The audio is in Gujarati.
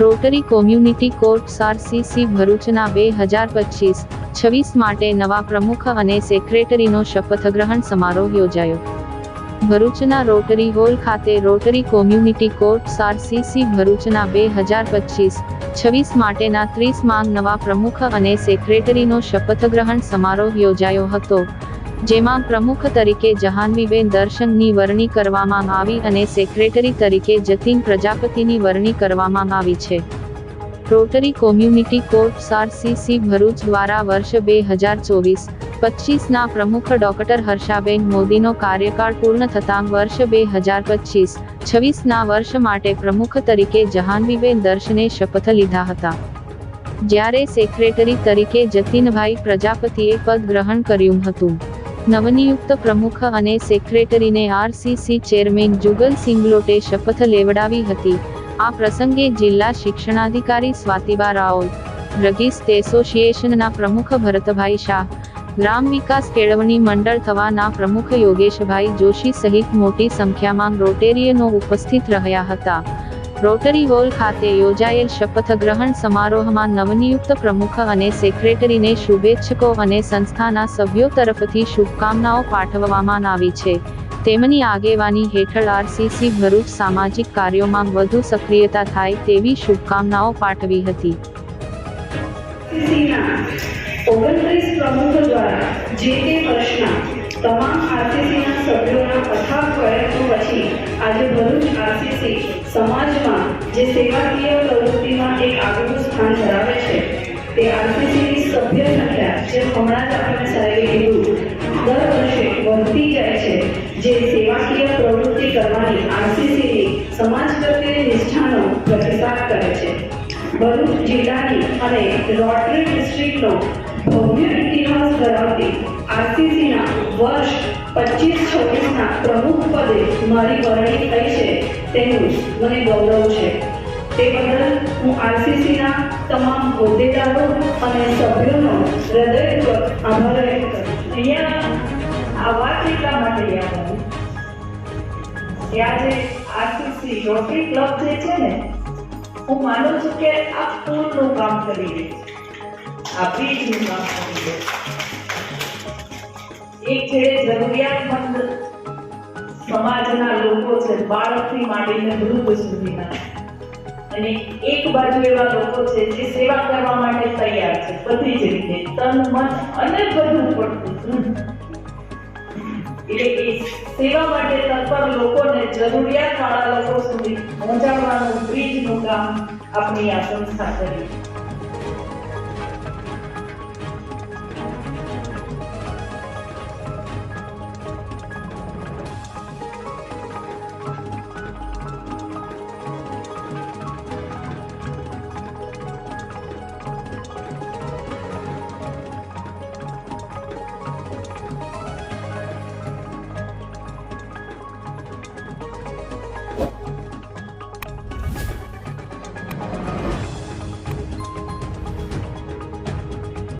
રોટરી કોમ્યુનિટી કોર્ટ આરસીસી ભરૂચના બે હજાર પચીસ, છવ્વીસ માટે નવા પ્રમુખ અને સેક્રેટરીનો શપથગ્રહણ સમારોહ યોજાયો. ભરૂચના રોટરી હોલ ખાતે રોટરી કોમ્યુનિટી કોર્ટ આરસીસી ભરૂચના બે હજાર પચીસ, છવ્વીસ માટેના ત્રીસ માંગ નવા પ્રમુખ અને સેક્રેટરીનો શપથગ્રહણ સમારોહ યોજાયો હતો. જેમાં પ્રમુખ તરીકે જહાનવીબેન દર્શનની વરણી કરવામાં આવી અને સેક્રેટરી તરીકે જતીન પ્રજાપતિની વરણી કરવામાં આવી છે. Rotary community courts RCC Bharuch દ્વારા વર્ષ બે હજાર ચોવીસ પચીસના પ્રમુખ ડોક્ટર હર્ષાબેન મોદીનો કાર્યકાળ પૂર્ણ થતાં વર્ષ બે હજાર પચીસ છવ્વીસના વર્ષ માટે પ્રમુખ તરીકે જહાનવીબેન દર્શને શપથ લીધા હતા. જ્યારે સેક્રેટરી તરીકે જતીનભાઈ પ્રજાપતિએ પદ ગ્રહણ કર્યું હતું. નવનિયુક્ત પ્રમુખ અને સેક્રેટરીને આરસીસી ચેરમેન જુગલ સિંગલોટે શપથ લેવડાવી હતી. આ પ્રસંગે જિલ્લા શિક્ષણાધિકારી સ્વાતિબા રાઓલ ડ્રગિસ્ટ એસોસિએશનના પ્રમુખ ભરતભાઈ શાહ, ગ્રામ વિકાસ કેળવણી મંડળ થવાના પ્રમુખ યોગેશભાઈ જોશી સહિત મોટી સંખ્યામાં રોટેરિયનો ઉપસ્થિત રહ્યા હતા. રોટરી હોલ ખાતે યોજાયેલ શપથ ગ્રહણ સમારોહમાં નવનિયુક્ત પ્રમુખ અને સેક્રેટરીને શુભેચ્છકો અને સંસ્થાના સભ્યો તરફથી શુભકામનાઓ પાઠવવામાં આવી છે. તેમની આગેવાની હેઠળ આરસીસી ભરૂચ સામાજિક કાર્યોમાં વધુ સક્રિયતા થાય તેવી શુભકામનાઓ પાઠવી હતી. ઓગણત્રીસ પ્રમુખો દ્વારા જે તે વર્ષના તમામ આરસીસીના સભ્યોના અથાગ પ્રયત્નો પછી આજે ભરૂચ આરસીસી સમાજમાં જે સેવાકીય પ્રવૃત્તિમાં એક આગવું સ્થાન ધરાવે છે, તે આરસીસીની સભ્ય સંખ્યા જે હમણાં જ આપણે સાહેબે કીધું દર વર્ષે વધતી જાય છે. જે સેવાકીય પ્રવૃત્તિ કરવાની આરસીસીની સમાજ પ્રત્યે નિષ્ઠાનો પ્રતિસાદ કરે છે. ભરૂચ જિલ્લાની અને રોટરી ડિસ્ટ્રિક્ટનો ભવ્ય ઇતિહાસ ધરાવતી આરસીસીના વર્ષ પચીસ છવ્વીસના પ્રમુખ પદે મારી વરણી થઈ છે. તેનું મને ગૌરવ છે. તે બદલ હું આરસીસીના તમામ હોદ્દેદારો અને સભ્યોનો હૃદયપૂર્વક આભાર વ્યક્ત કરું. અહીંયા આ વાત એટલા માટે યાદ આવી કે આજે આરસીસી રોટરી ક્લબ જે છે ને, હું માનું છું કે આ પુલનું કામ કરી રહી છે. આ બ્રિજનું કામ કરી રહી છે. સમાજના લોકો છે, બાળકથી માંડીને વૃદ્ધ સુધીના. અને એક બાજુ એવા લોકો છે જે સેવા કરવા માટે તૈયાર છે, બધી જ રીતે, તન, મન અને બધું પડતું એટલે એ સેવા માટે તત્પર લોકોને જરૂરિયાત વાળા લોકો સુધી પહોંચાડવાનું બ્રિજનું કામ આપણી આ સંસ્થા કરી.